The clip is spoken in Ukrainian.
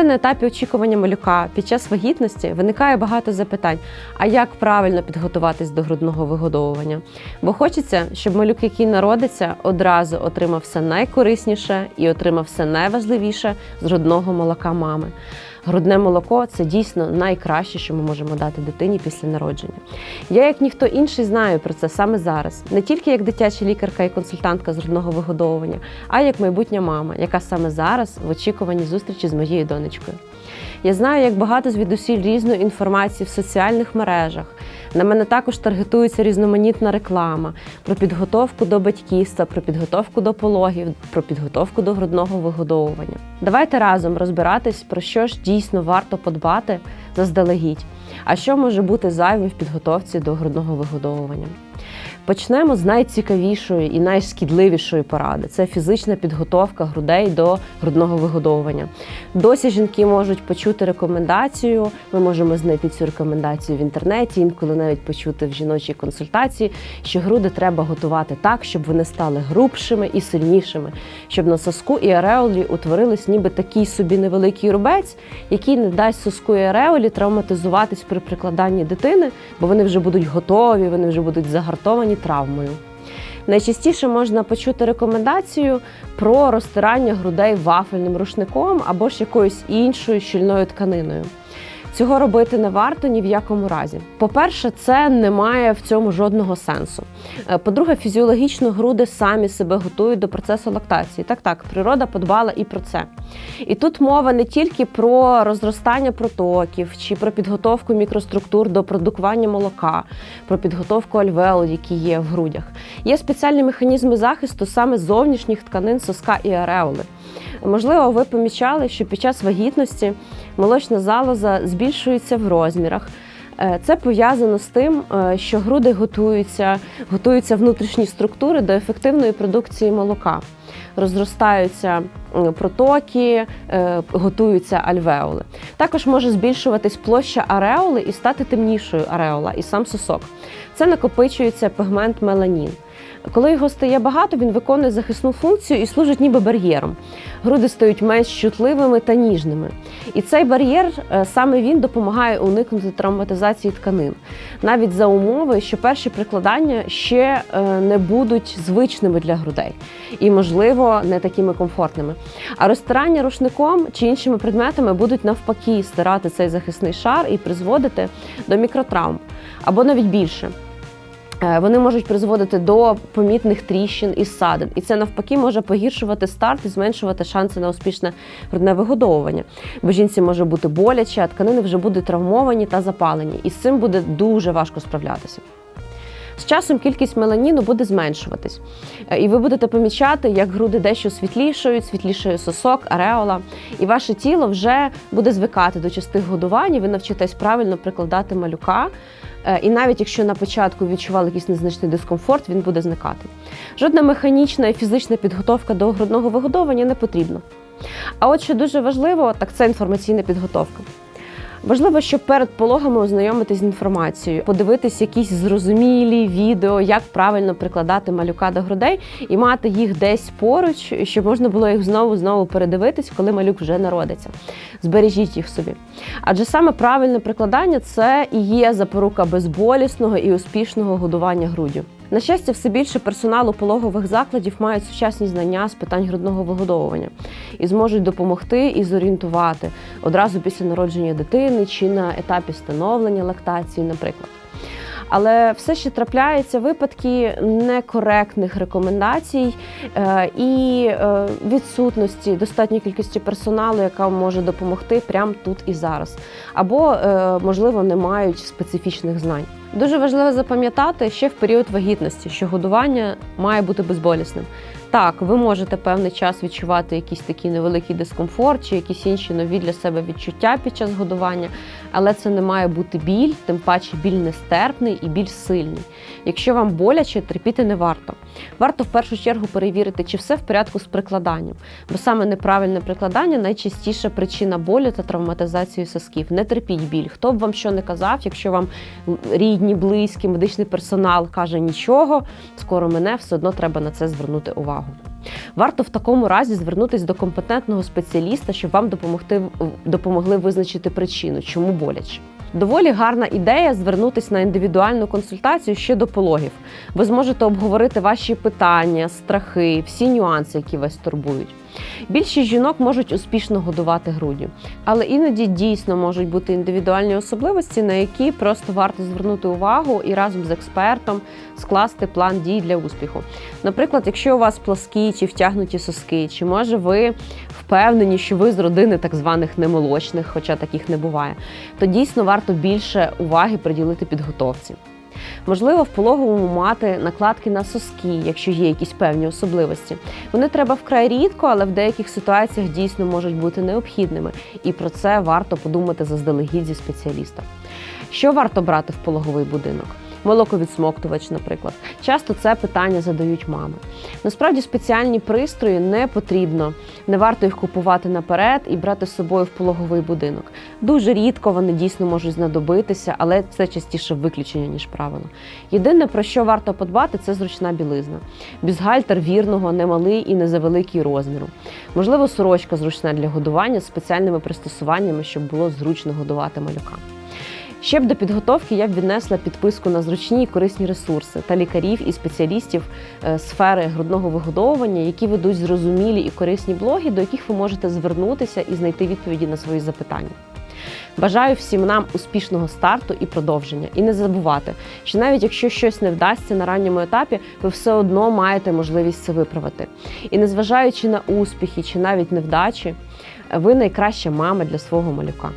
Вже на етапі очікування малюка під час вагітності виникає багато запитань: а як правильно підготуватись до грудного вигодовування? Бо хочеться, щоб малюк, який народиться, одразу отримав все найкорисніше і отримав все найважливіше з грудного молока мами. Грудне молоко це дійсно найкраще, що ми можемо дати дитині після народження. Я, як ніхто інший, знаю про це саме зараз, не тільки як дитяча лікарка і консультантка з грудного вигодовування, а як майбутня мама, яка саме зараз в очікуванні зустрічі з моєю донечкою. Я знаю, як багато звідусіль різної інформації в соціальних мережах. На мене також таргетується різноманітна реклама про підготовку до батьківства, про підготовку до пологів, про підготовку до грудного вигодовування. Давайте разом розбиратись, про що ж дійсно варто подбати заздалегідь, а що може бути зайвим в підготовці до грудного вигодовування. Почнемо з найцікавішої і найшкідливішої поради це фізична підготовка грудей до грудного вигодовування. Досі жінки можуть почути рекомендацію. Ми можемо знайти цю рекомендацію в інтернеті, інколи навіть почути в жіночій консультації, що груди треба готувати так, щоб вони стали грубшими і сильнішими, щоб на соску і ареолі утворились ніби такий собі невеликий рубець, який не дасть соску і ареолі травматизуватись при прикладанні дитини, бо вони вже будуть готові, вони вже будуть загартовані травмою. Найчастіше можна почути рекомендацію про розтирання грудей вафельним рушником або ж якоюсь іншою щільною тканиною. Цього робити не варто ні в якому разі. По-перше, це не має в цьому жодного сенсу. Е, По-друге, фізіологічно груди самі себе готують до процесу лактації. Так, так, природа подбала і про це. І тут мова не тільки про розростання протоків чи про підготовку мікроструктур до продукування молока, про підготовку альвеол, які є в грудях. Є спеціальні механізми захисту саме зовнішніх тканин соска і ареоли. Можливо, ви помічали, що під час вагітності молочна залоза збільшується в розмірах. Е, Це пов'язано з тим, е, що груди готуються, готуються внутрішні структури до ефективної продукції молока. Розростаються протоки, е, готуються альвеоли. Також може збільшуватись площа ареоли і стати темнішою ареола і сам сосок. Це накопичується пігмент меланін. Коли його стає багато, він виконує захисну функцію і служить ніби бар'єром. Груди стають менш чутливими та ніжними. І цей бар'єр е, саме він допомагає уникнути травматизації тканин, навіть за умови, що перші прикладання ще е, не будуть звичними для грудей і, можливо, не такими комфортними. А розтирання рушником чи іншими предметами будуть навпаки стирати цей захисний шар і призводити до мікротравм або навіть більше. Е, Вони можуть призводити до помітних тріщин і ссадин, і це навпаки може погіршувати старт і зменшувати шанси на успішне грудне вигодовування. Бо жінці може бути боляче, а тканини вже будуть травмовані та запалені, і з цим буде дуже важко справлятися. З часом кількість меланіну буде зменшуватись, Е, і ви будете помічати, як груди дещо світлішають, світлішає сосок, ареола, і ваше тіло вже буде звикати до частих годувань, і ви навчитесь правильно прикладати малюка. Е, І навіть якщо на початку відчували якийсь незначний дискомфорт, він буде зникати. Жодна механічна і фізична підготовка до грудного вигодовування не потрібна. А от що дуже важливо, так це інформаційна підготовка. Важливо, щоб перед пологами ознайомитись з інформацією, подивитись якісь зрозумілі відео, як правильно прикладати малюка до грудей, і мати їх десь поруч, щоб можна було їх знову знову передивитись, коли малюк вже народиться. Збережіть їх собі. Адже саме правильне прикладання це і є запорука безболісного і успішного годування груддю. На щастя, все більше персоналу пологових закладів мають сучасні знання з питань грудного вигодовування і зможуть допомогти і зорієнтувати одразу після народження дитини чи на етапі становлення лактації, наприклад. Але все ще трапляються випадки некоректних рекомендацій е, і е, відсутності достатньої кількості персоналу, яка може допомогти прямо тут і зараз, або е, можливо не мають специфічних знань. Дуже важливо запам'ятати ще в період вагітності, що годування має бути безболісним. Так, ви можете певний час відчувати якийсь такий невеликий дискомфорт чи якісь інші нові для себе відчуття під час годування, але це не має бути біль, тим паче біль нестерпний і біль сильний. Якщо вам боляче, терпіти не варто. Варто в першу чергу перевірити, чи все в порядку з прикладанням, бо саме неправильне прикладання найчастіша причина болю та травматизації сосків. Не терпіть біль. Хто б вам що не казав, якщо вам рідні, близькі, медичний персонал каже нічого, скоро мене, все одно треба на це звернути увагу. Варто в такому разі звернутися до компетентного спеціаліста, щоб вам допомогти допомогли визначити причину, чому боляче. Доволі гарна ідея звернутися на індивідуальну консультацію ще до пологів. Ви зможете обговорити ваші питання, страхи, всі нюанси, які вас турбують. Більшість жінок можуть успішно годувати груддю, але іноді дійсно можуть бути індивідуальні особливості, на які просто варто звернути увагу і разом з експертом скласти план дій для успіху. Наприклад, якщо у вас пласкі чи втягнуті соски, чи може ви впевнені, що ви з родини так званих немолочних, хоча таких не буває, то дійсно варто більше уваги приділити підготовці. Можливо, в пологовому мати накладки на соски, якщо є якісь певні особливості. Вони треба вкрай рідко, але в деяких ситуаціях дійсно можуть бути необхідними, і про це варто подумати заздалегідь зі спеціаліста. Що варто брати в пологовий будинок? Молоковідсмоктувач, наприклад. Часто це питання задають мами. Насправді спеціальні пристрої не потрібно, не варто їх купувати наперед і брати з собою в пологовий будинок. Дуже рідко вони дійсно можуть знадобитися, але це частіше виключення, ніж правило. Єдине, про що варто подбати, це зручна білизна. Бюзгальтер вірного, немалий і не завеликий розміру. Можливо, сорочка зручна для годування з спеціальними пристосуваннями, щоб було зручно годувати малюка. Ще б до підготовки я б віднесла підписку на зручні і корисні ресурси та лікарів і спеціалістів е, сфери грудного вигодовування, які ведуть зрозумілі і корисні блоги, до яких ви можете звернутися і знайти відповіді на свої запитання. Бажаю всім нам успішного старту і продовження. І не забувати, що навіть якщо щось не вдасться на ранньому етапі, ви все одно маєте можливість це виправити. І незважаючи на успіхи чи навіть невдачі, ви найкраща мама для свого малюка.